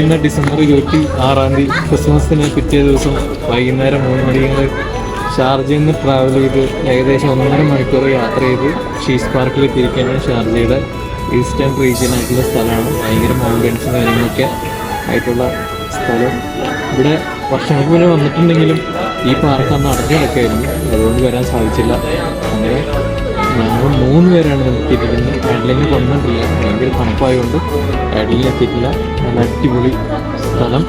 ഇന്ന് ഡിസംബർ ഇരുപത്തി ആറാം തീയതി ക്രിസ്മസിന് പിറ്റേ ദിവസം വൈകുന്നേരം മൂന്ന് മണിക്ക് ഷാർജയിൽ നിന്ന് ട്രാവൽ ചെയ്ത് ഏകദേശം ഒന്നര മണിക്കൂർ യാത്ര ചെയ്ത് ഷീസ് പാർക്കിൽ എത്തിയിരിക്കുകയാണ് ഷാർജയുടെ ഈസ്റ്റേൺ റീജിയൻ ആയിട്ടുള്ള സ്ഥലമാണ്. ഭയങ്കര മൗണ്ടൻസും കാര്യങ്ങളൊക്കെ ആയിട്ടുള്ള സ്ഥലം. ഇവിടെ വർഷങ്ങൾക്ക് മുന്നേ വന്നിട്ടുണ്ടെങ്കിലും ഈ പാർക്ക് അന്ന് അടഞ്ഞു കിടക്കായിരുന്നു അതുകൊണ്ട് വരാൻ സാധിച്ചില്ല. അങ്ങനെ ഞങ്ങൾ മൂന്ന് പേരാണ് എത്തിയിരിക്കുന്നത്. ആഡ്ലൈനിൽ കൊണ്ടിട്ടില്ല ഭയങ്കര തണുപ്പായതുകൊണ്ട് ആഡ്ലൈനിൽ എത്തിയിട്ടില്ല. നല്ല അടിപൊളി സ്ഥലം.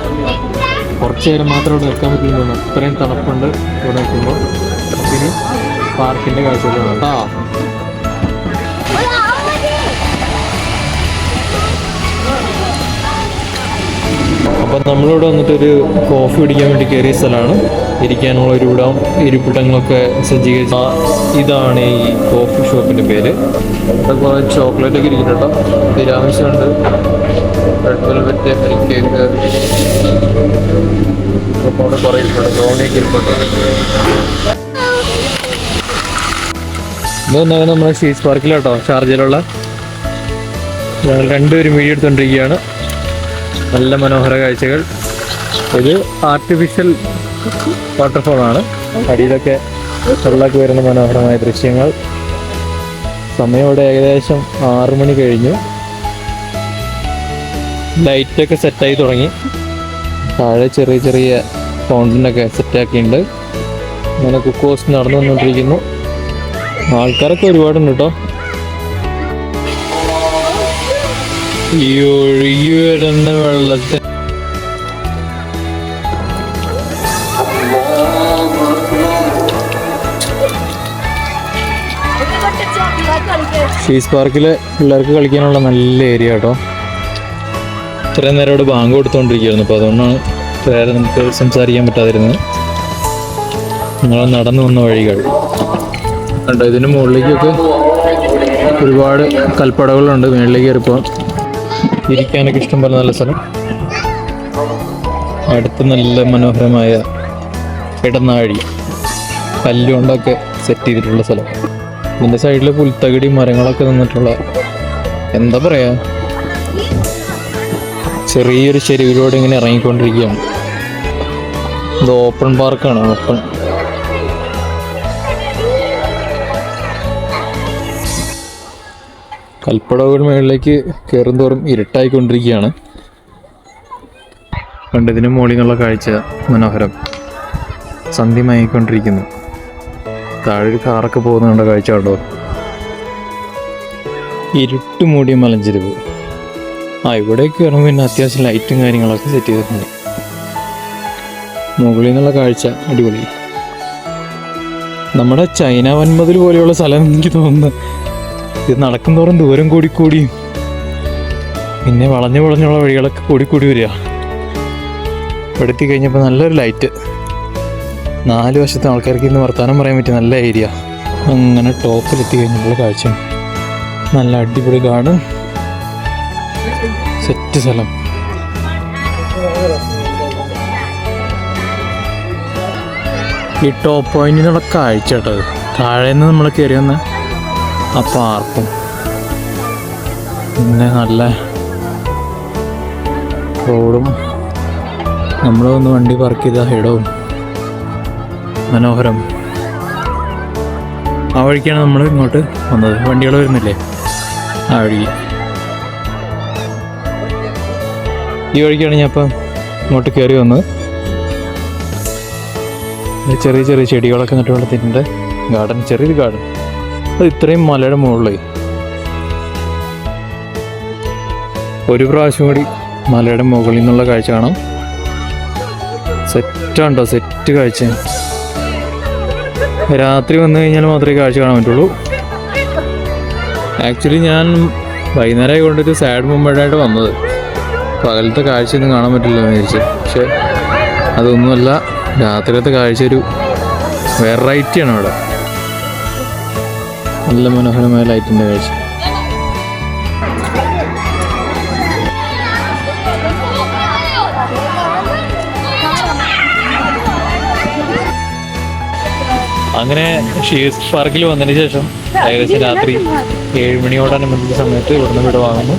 കുറച്ച് നേരം മാത്രം ഇവിടെ നിൽക്കാൻ പറ്റുന്നു അത്രയും തണുപ്പുണ്ട് ഇവിടെ നിൽക്കുമ്പോൾ. പിന്നെ പാർക്കിന്റെ കാഴ്ചകളാണ് കേട്ടോ. അപ്പം നമ്മളിവിടെ വന്നിട്ടൊരു കോഫി കുടിക്കാൻ വേണ്ടി കയറിയ സ്ഥലമാണ്. ഇരിക്കാനുള്ള ഒരു ഇവിടം ഇരിപ്പിടങ്ങളൊക്കെ സജ്ജീകരിച്ച. ഇതാണ് ഈ കോഫി ഷോപ്പിന്റെ പേര്. ഇവിടെ കുറേ ചോക്ലേറ്റ് ഒക്കെ ഇരിക്കുന്നുണ്ടോ തിരാമിസുണ്ട് റെഡ് വെൽവെറ്റ് മിൽക്ക് കേക്ക് അവിടെ കുറേ ഇരിപ്പുണ്ട്. ബ്രൗണിയൊക്കെ ഇരിപ്പുണ്ട്. ഇതൊന്നാണ് നമ്മുടെ ഷീസ് പാർക്കിലാട്ടോ ഷാർജയിലുള്ള ഞങ്ങൾ രണ്ടുപേരും വീഡിയോ എടുത്തുകൊണ്ടിരിക്കുകയാണ്. നല്ല മനോഹര കാഴ്ചകൾ. ഒരു ആർട്ടിഫിഷ്യൽ വാട്ടർഫോൾ ആണ്. അടിയിലൊക്കെ വെള്ളമൊക്കെ വരുന്ന മനോഹരമായ ദൃശ്യങ്ങൾ. സമയം ഏകദേശം ആറു മണി കഴിഞ്ഞു. ലൈറ്റൊക്കെ സെറ്റായി തുടങ്ങി. താഴെ ചെറിയ ചെറിയ ഫൗണ്ടനൊക്കെ സെറ്റാക്കിയിട്ടുണ്ട് അങ്ങനെ കുക്കോസ് നടന്നു വന്നുകൊണ്ടിരിക്കുന്നു ആൾക്കാരൊക്കെ ഒരുപാടുണ്ട് കേട്ടോ ഈ ഒഴുകി വരുന്ന വെള്ളത്തിൽ ഫീസ് പാർക്കിലെ പിള്ളേർക്ക് കളിക്കാനുള്ള നല്ല ഏരിയ കേട്ടോ ഇത്രയും നേരം ഇവിടെ ബാങ്ക് കൊടുത്തോണ്ടിരിക്കുകയായിരുന്നു. അപ്പോൾ അതുകൊണ്ടാണ് വേറെ നമുക്ക് സംസാരിക്കാൻ പറ്റാതിരുന്നത്. നിങ്ങൾ നടന്നു വന്ന വഴികൾ. കണ്ടോ ഇതിന് മുകളിലേക്കൊക്കെ ഒരുപാട് കൽപ്പടകളുണ്ട്. മേളിലേക്ക് കയറിപ്പോൾ ഇരിക്കാനൊക്കെ ഇഷ്ടം പോലെ നല്ല സ്ഥലം. അടുത്ത് നല്ല മനോഹരമായ ഇടനാഴി. കല്ലുകൊണ്ടൊക്കെ സെറ്റ് ചെയ്തിട്ടുള്ള സ്ഥലം. ഇതിന്റെ സൈഡിൽ പുൽത്തകിടി മരങ്ങളൊക്കെ നിന്നിട്ടുള്ള എന്താ പറയുക ചെറിയൊരു ചെരുവിലൂടെ ഇങ്ങനെ ഇറങ്ങിക്കൊണ്ടിരിക്കുകയാണ്. ഇത് ഓപ്പൺ പാർക്കാണ് ഓപ്പൺ കൽപ്പടവുകൾ മുകളിലേക്ക് കയറും തോറും ഇരുട്ടായിക്കൊണ്ടിരിക്കുകയാണ്. കണ്ടതിന് മോളിങ്ങുള്ള കാഴ്ച മനോഹരം. സന്ധ്യമയക്കൊണ്ടിരിക്കുന്നു താഴെ ഒരു കാറൊക്കെ പോകുന്ന കണ്ട കാഴ്ച കണ്ടോ? ഇരുട്ട് മൂടിയ മലഞ്ചെരുവ്. ആ ഇവിടേക്ക് കയറുമ്പോൾ പിന്നെ അത്യാവശ്യം ലൈറ്റും കാര്യങ്ങളൊക്കെ സെറ്റ് ചെയ്തിട്ടുണ്ട്. മുകളിൽ നിന്നുള്ള കാഴ്ച അടിപൊളി. നമ്മുടെ ചൈന വൻമതിൽ പോലെയുള്ള സ്ഥലം എനിക്ക് തോന്നുന്നു. ഇത് നടക്കുന്തോറും ദൂരം കൂടി കൂടി. പിന്നെ വളഞ്ഞു വളഞ്ഞുള്ള വഴികളൊക്കെ കൂടി കൂടി വരിക. ഇവിടെ എത്തി കഴിഞ്ഞപ്പോൾ നല്ലൊരു ലൈറ്റ് നാല് വശത്തെ ആൾക്കാർക്ക് ഇന്ന് വർത്തമാനം പറയാൻ പറ്റിയ നല്ല ഏരിയ അങ്ങനെ ടോപ്പിലെത്തി കഴിഞ്ഞപ്പോൾ കാഴ്ച. നല്ല അടിപൊളി ഗാർഡൻ സെറ്റ് സ്ഥലം. ഈ ടോപ്പ് പോയിന്റിനുള്ള കാഴ്ച കേട്ടോ. താഴെ നിന്ന് നമ്മൾ കയറി വന്ന ആ ആർക്കും പിന്നെ നല്ല റോഡും. നമ്മളൊന്ന് വണ്ടി പാർക്ക് ചെയ്ത ഇടവും. മനോഹരം. ആ വഴിക്കാണ് നമ്മൾ ഇങ്ങോട്ട് വന്നത്. വണ്ടികൾ വരുന്നില്ലേ? ആ വഴി. ഈ വഴിക്കാണ് ഞാൻ ഇപ്പം ഇങ്ങോട്ട് കയറി വന്നത്. ചെറിയ ചെറിയ ചെടികളൊക്കെ നട്ടുവളർത്തിയിട്ടുണ്ട്. ഗാർഡൻ ചെറിയൊരു ഗാർഡൻ. അത് ഇത്രയും മലയുടെ മുകളിൽ ഒരു പ്രാവശ്യം കൂടി മലയുടെ മുകളിൽ നിന്നുള്ള കാഴ്ച കാണാം. സെറ്റാണ്ടോ സെറ്റ് കാഴ്ച. രാത്രി വന്നു കഴിഞ്ഞാൽ മാത്രമേ കാഴ്ച കാണാൻ പറ്റുള്ളൂ. ആക്ച്വലി ഞാൻ വൈകുന്നേരം കൊണ്ടൊരു സാഡ് മുമ്പായിട്ട് വന്നത്. പകലത്തെ കാഴ്ചയൊന്നും കാണാൻ പറ്റില്ല എന്ന് വിചാരിച്ചു. പക്ഷെ അതൊന്നുമല്ല രാത്രിയത്തെ കാഴ്ച ഒരു വെറൈറ്റിയാണ് അവിടെ. നല്ല മനോഹരമായ ലൈറ്റിന്റെ കാഴ്ച. അങ്ങനെ ഷീസ് പാർക്കിൽ വന്നതിന് ശേഷം ഏകദേശം രാത്രി ഏഴ് മണിയോടനുബന്ധിച്ച സമയത്ത് ഇവിടുന്ന് വിട വാങ്ങുന്നു.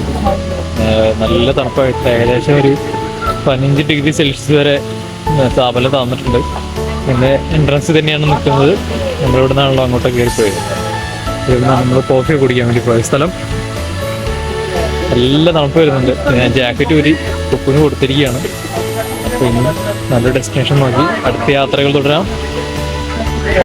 നല്ല തണുപ്പായിട്ട് ഏകദേശം ഒരു പതിനഞ്ച് ഡിഗ്രി സെൽഷ്യസ് വരെ താപനില താന്നിട്ടുണ്ട്. പിന്നെ എൻട്രൻസ് തന്നെയാണ് നിൽക്കുന്നത്. നമ്മൾ ഇവിടെ നിന്നാണല്ലോ അങ്ങോട്ടൊക്കെ കയറി പോയത്. ഇവിടെ നിന്നാണ് നമ്മൾ കോഫി കുടിക്കാൻ വേണ്ടി പോയ സ്ഥലം. നല്ല തണുപ്പ് വരുന്നുണ്ട്. ഞാൻ ജാക്കറ്റ് ഒരു കുക്കിന് കൊടുത്തിരിക്കുകയാണ്. ഇന്ന് നല്ലൊരു ഡെസ്റ്റിനേഷൻ നോക്കി. അടുത്ത യാത്രകൾ തുടരാം.